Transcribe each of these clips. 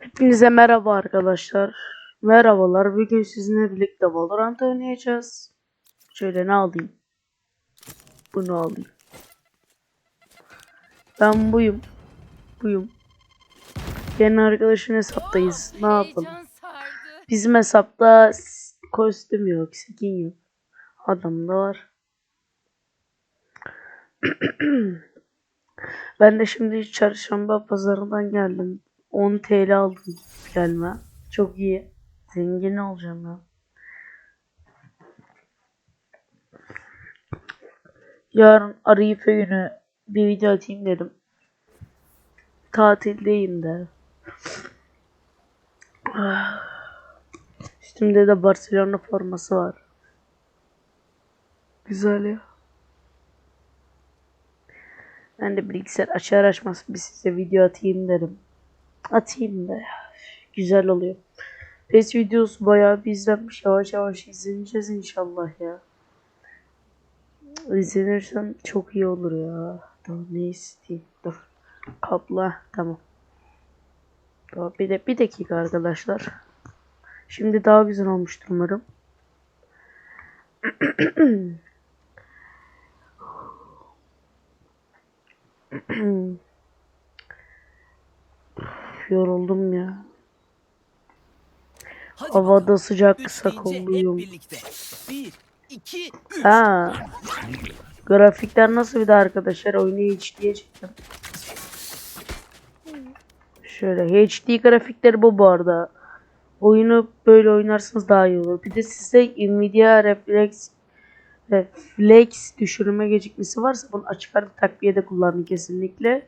Hepinize merhaba arkadaşlar. Merhabalar. Bugün sizinle birlikte Valorant oynayacağız. Şöyle ne alayım? Bunu alayım. Ben buyum. Buyum. Yeni arkadaşın hesaptayız. Ne yapalım? Bizim hesapta kostüm yok, skin yok. Adamda var. ben de şimdi çarşamba pazarından geldim. 10 TL aldım gelme. Çok iyi. Zengin olacağım ya. Yarın Arife günü bir video atayım dedim. Tatildeyim de. Üstümde de Barcelona forması var. Güzel ya. Ben de bilgisayar açar açmaz bir size video atayım dedim. Atayım da ya. Güzel oluyor. PES videosu bayağı bir izlenmiş. Yavaş yavaş izleneceğiz inşallah ya. İzlenirsen çok iyi olur ya. Dur ne isteyeyim. Dur. Kapla. Tamam. Dur, bir de bir dakika arkadaşlar. Şimdi daha güzel olmuştur umarım. Yoruldum ya. Hadi Havada bakalım. sıcak Üç kısa deyince hep kolluyum. birlikte. Bir, iki, üç. Ha. Grafikler nasıl bir de arkadaşlar oyunu HD'ye çektim. Şöyle HD grafikleri bu bu arada. Oyunu böyle oynarsanız daha iyi olur. Bir de size Nvidia Reflex Reflex düşürme gecikmesi varsa bunu açık ara takviyede kullanın kesinlikle.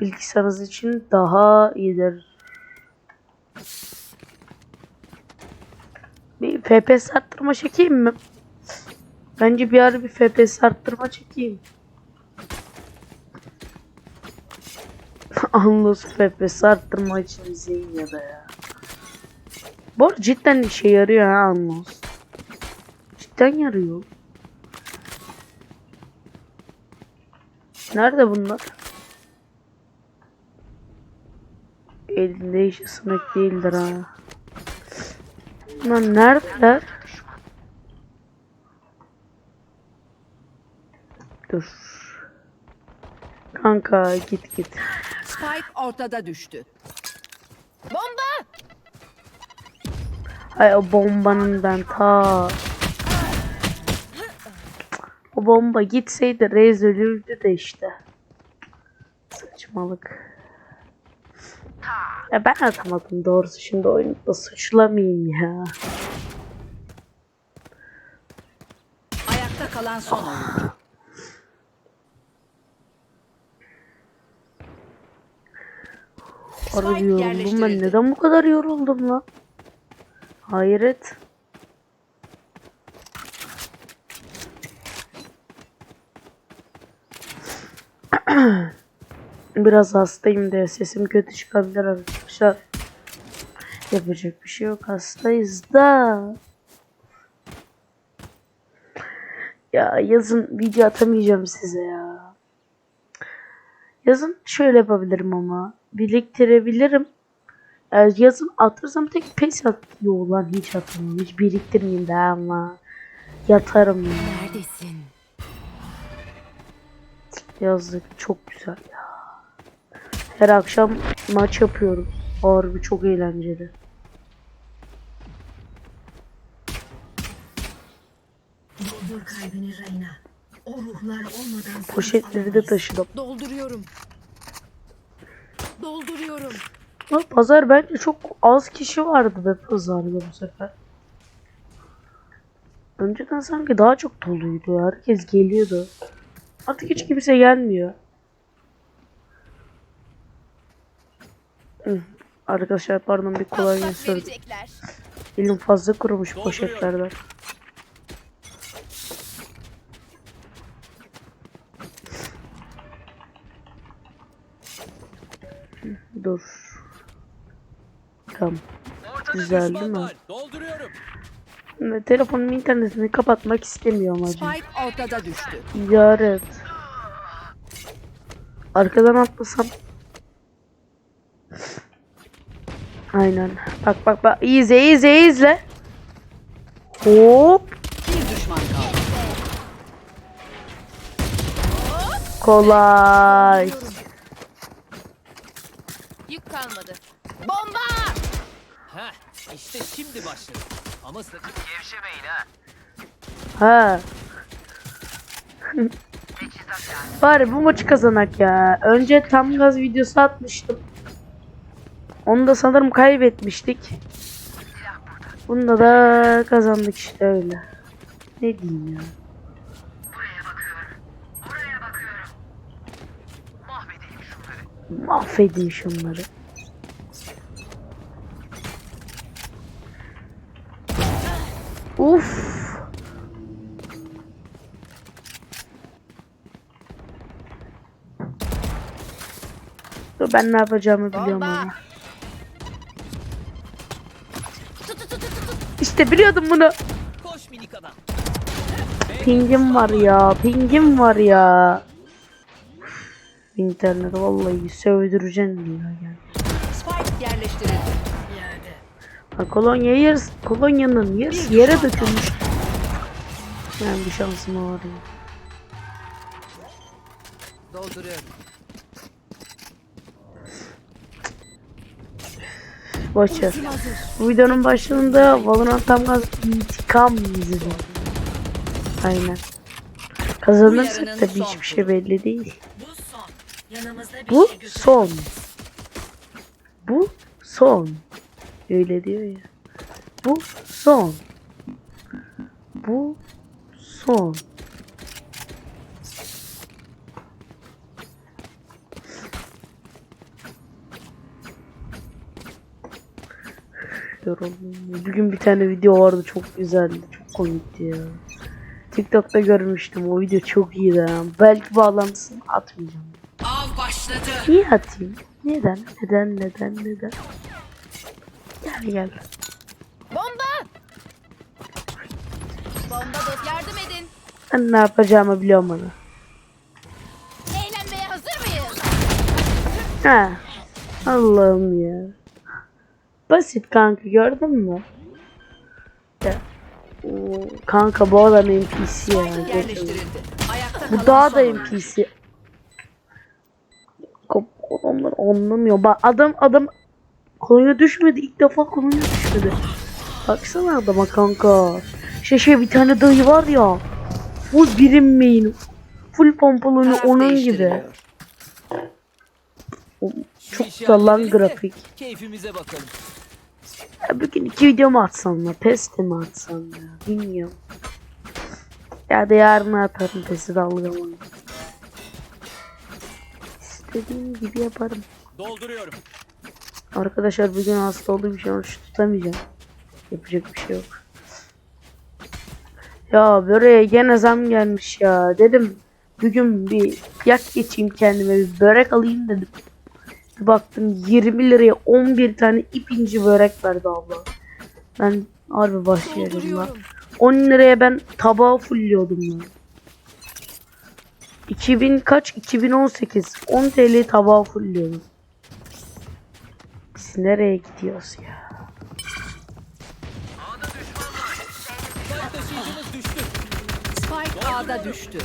Bilgisayarınız için daha iyidir. Bir FPS arttırma çekeyim mi? Bence bir ara bir FPS arttırma çekeyim. Anlos FPS arttırma için izleyin ya da ya. Bu cidden işe yarıyor ha Anlos. Cidden yarıyor. Nerede bunlar? Elinde hiç ısınak değildir ha. Lan neredeler? Dur. Kanka git git. Spike ortada düştü. Bomba! Ay o bombanın ben ta. O bomba gitseydi Reis ölürdü de işte. Saçmalık. Ya ben atamadım doğrusu şimdi oyunda suçlamayayım ya. Ayakta kalan son oyuncu. Harbi yoruldum ben. Neden bu kadar yoruldum lan? Hayret. Biraz hastayım diye sesim kötü çıkabilir arkadaşlar. Yapacak bir şey yok. Hastayız da. Ya yazın video atamayacağım size ya. Yazın şöyle yapabilirim ama. Biriktirebilirim. Yani yazın atırsam tek pes atıyor lan hiç atamam. Hiç biriktirmeyeyim be ama. Yatarım ya. Neredesin? Yazlık çok güzel ya. Her akşam maç yapıyorum. Harbi çok eğlenceli. Doldur kalbini Reyna. O ruhlar olmadan seni Poşetleri de taşıdım. Dolduruyorum. Dolduruyorum. Ama pazar bence çok az kişi vardı be pazarda bu sefer. Önceden sanki daha çok doluydu. Herkes geliyordu. Artık hiç kimse gelmiyor. Arkadaşlar pardon bir kolonya sürdüm. Elim fazla kurumuş poşetlerden. Dur. Tamam. Güzel değil mi? Ve Telefonun internetini kapatmak istemiyorum acı. Spike ortada düştü. İdare Arkadan atlasam. Aynen. Bak bak bak. İzle izle izle. Hop. Bir düşman kaldı. Kolay. Yük kalmadı. Bomba! Heh, işte şimdi başladı. Ama sakın gevşemeyin ha. Ha. Bari bu maçı kazanak ya. Önce tam gaz videosu atmıştım. Onu da sanırım kaybetmiştik. Bunda da kazandık işte öyle. Ne diyeyim ya. Mahvedeyim şunları. Uf. Dur ben ne yapacağımı biliyorum ama. İşte biliyordum bunu. koş minik adam. Pingim var ya. Pingim var ya. İnternet vallahi sövdüreceksin ya. Yani. Spike yerleştirildi. Ha, kolonya yarısı, kolonyanın yarısı yere dökülmüş. Yani bir şansım var ya. Dolduruyorum. Boşver. Bu videonun başında Valorant tam gaz intikam izledim. Aynen. Kazanırsak tabii hiçbir şey belli değil. Bu şey son. Bu son. Öyle diyor ya. Bu son. Bu son. Yoruldum. Bugün bir tane video vardı çok güzeldi. Çok komikti ya. TikTok'ta görmüştüm. O video çok iyiydi. ya. Belki bağlantısını atmayacağım. Av başladı. Niye atayım? Neden? Neden? Neden? Neden? Gel gel. Bomba! Bomba bot yardım edin. Ben ne yapacağımı biliyorum onu. Eğlenmeye hazır mıyız? Ha. Allah'ım ya. Basit kanka gördün mü? Oo, Kanka bu adam NPC ya. Bu daha da. NPC. Adamlar anlamıyor. Bak adam adam kolonya düşmedi. İlk defa kolonya düşmedi. Baksana adama kanka. Şey şey bir tane dayı var ya. Full birim main. Full pompalı Taraf onun gibi. Çok da lan de grafik. Keyfimize bakalım. Ya bugün iki video mu atsam ya? PES de mi atsam ya? Bilmiyorum. Ya da yarın atarım PES'i dalgalanı. İstediğim gibi yaparım. Dolduruyorum. Arkadaşlar bugün hasta olduğum için oruç tutamayacağım. Yapacak bir şey yok. Ya böreğe gene zam gelmiş ya. Dedim bugün bir yak geçeyim kendime bir börek alayım dedim. Bir baktım 20 liraya 11 tane ip inci börek verdi abla. Ben harbi başlayacağım lan. 10 liraya ben tabağı fulliyordum lan. 2000 kaç? 2018. 10 TL tabağı fulliyordum. Biz nereye gidiyoruz ya? Düştü. Spike A'da düştü.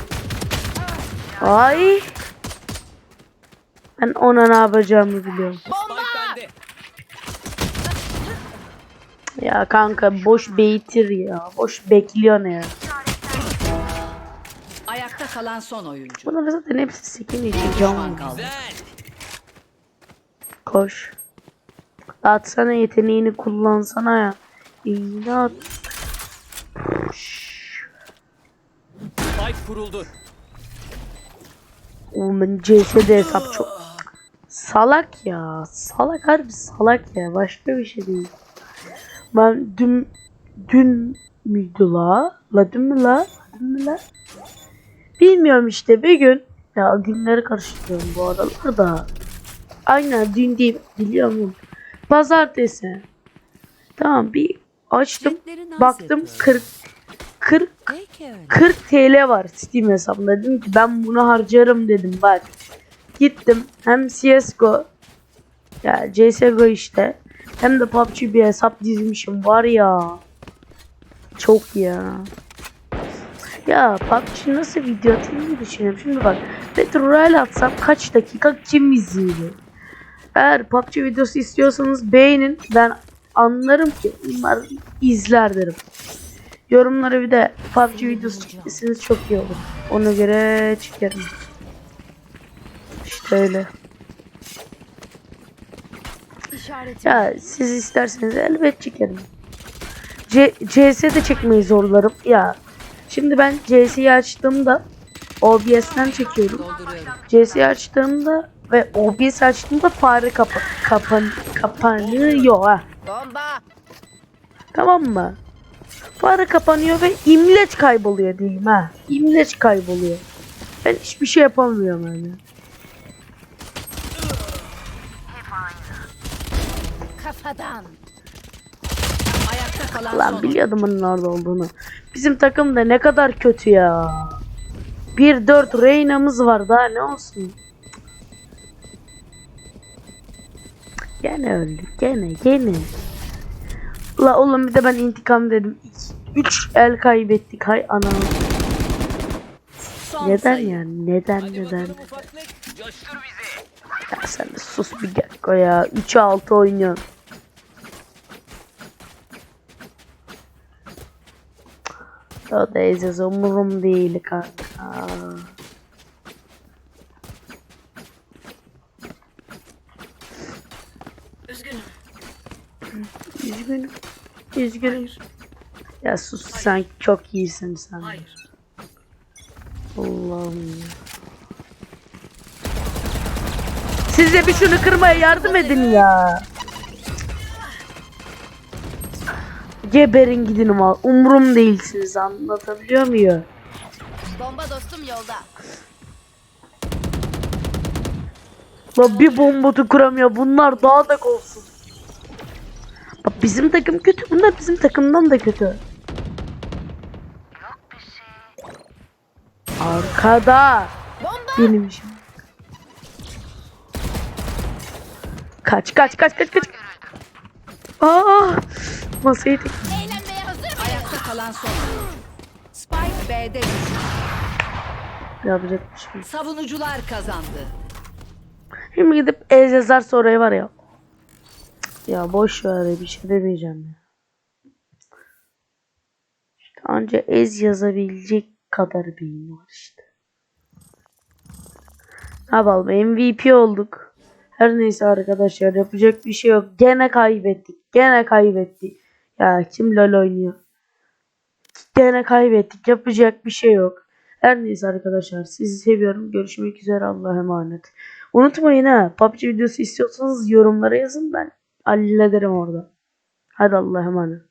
Ay. Ben ona ne yapacağımı biliyorum. Bende. Ya kanka boş beytir ya. Boş bekliyor ne ya. Ayakta kalan son oyuncu. Bunlar zaten hepsi sekin için can. kaldı. Koş. Atsana yeteneğini kullansana ya. İğne at. Spike kuruldu. Oğlum ben CS'de hesap çok... Salak ya. Salak harbi salak ya. Başka bir şey değil. Ben dün... Dün müydü la? La dün mü la? Dün mü la? Bilmiyorum işte bir gün. Ya günleri karıştırıyorum bu aralar da. Aynen dün değil. Biliyorum. Pazartesi. Tamam bir açtım. Baktım 40 40 40 TL var Steam hesabımda. Dedim ki ben bunu harcarım dedim bak. Gittim hem CSGO ya CSGO işte Hem de PUBG bir hesap dizmişim var ya. Çok ya. Ya PUBG nasıl video atayım diye düşünüyorum. Şimdi bak Battle Royale atsam kaç dakika kim izliyor? Eğer PUBG videosu istiyorsanız beğenin. Ben anlarım ki bunlar izler derim. Yorumlara bir de PUBG videosu çekerseniz çok iyi olur. Ona göre çekerim. İşte öyle. İşaret. Ya siz isterseniz elbet çekerim. C CS'de çekmeyi zorlarım. Ya şimdi ben CS'yi açtığımda OBS'ten çekiyorum. CS'yi açtığımda ve OBS açtığımda fare kapa kapan kapanıyor ha. Bomba. Tamam mı? Fare kapanıyor ve imleç kayboluyor diyeyim ha. İmleç kayboluyor. Ben hiçbir şey yapamıyorum yani. Ayakta kalan Lan biliyordum onun orada olduğunu. Bizim takım da ne kadar kötü ya. 1-4 Reyna'mız var daha ne olsun. Gene öldük gene gene. La oğlum bir de ben intikam dedim. 3 el kaybettik hay. Son Neden sayı. yani neden Hadi neden. Ya sen de sus bir Gekko ya. 3'e 6 oynuyorsun. O da ezez umurum değil kanka. Üzgünüm. Üzgünüm. Üzgünüm. Ya sus sen çok iyisin sen. Hayır. Allah'ım ya. Siz de bir şunu kırmaya yardım edin ya. Geberin gidin ama umurum değilsiniz anlatabiliyor muyum? Bomba dostum yolda. La bir bombotu kuramıyor bunlar daha da olsun. Bak bizim takım kötü bunlar bizim takımdan da kötü. Arkada Bomba. benim işim. Kaç kaç kaç kaç kaç. Aa! Tek- Eğlenmeye hazır? Ayakta kalan son. Spike B'de düştü. yapacak bir şey. yok. Savunucular kazandı. Şimdi gidip ez yazar oraya var ya. Ya boş ver bir şey demeyeceğim ya. İşte anca ez yazabilecek kadar beyin var işte. Ne yapalım MVP olduk. Her neyse arkadaşlar yapacak bir şey yok. Gene kaybettik. Gene kaybettik. Ya kim LoL oynuyor? Gene kaybettik. Yapacak bir şey yok. Her neyse arkadaşlar sizi seviyorum. Görüşmek üzere Allah'a emanet. Unutmayın ha PUBG videosu istiyorsanız yorumlara yazın ben hallederim orada. Hadi Allah'a emanet.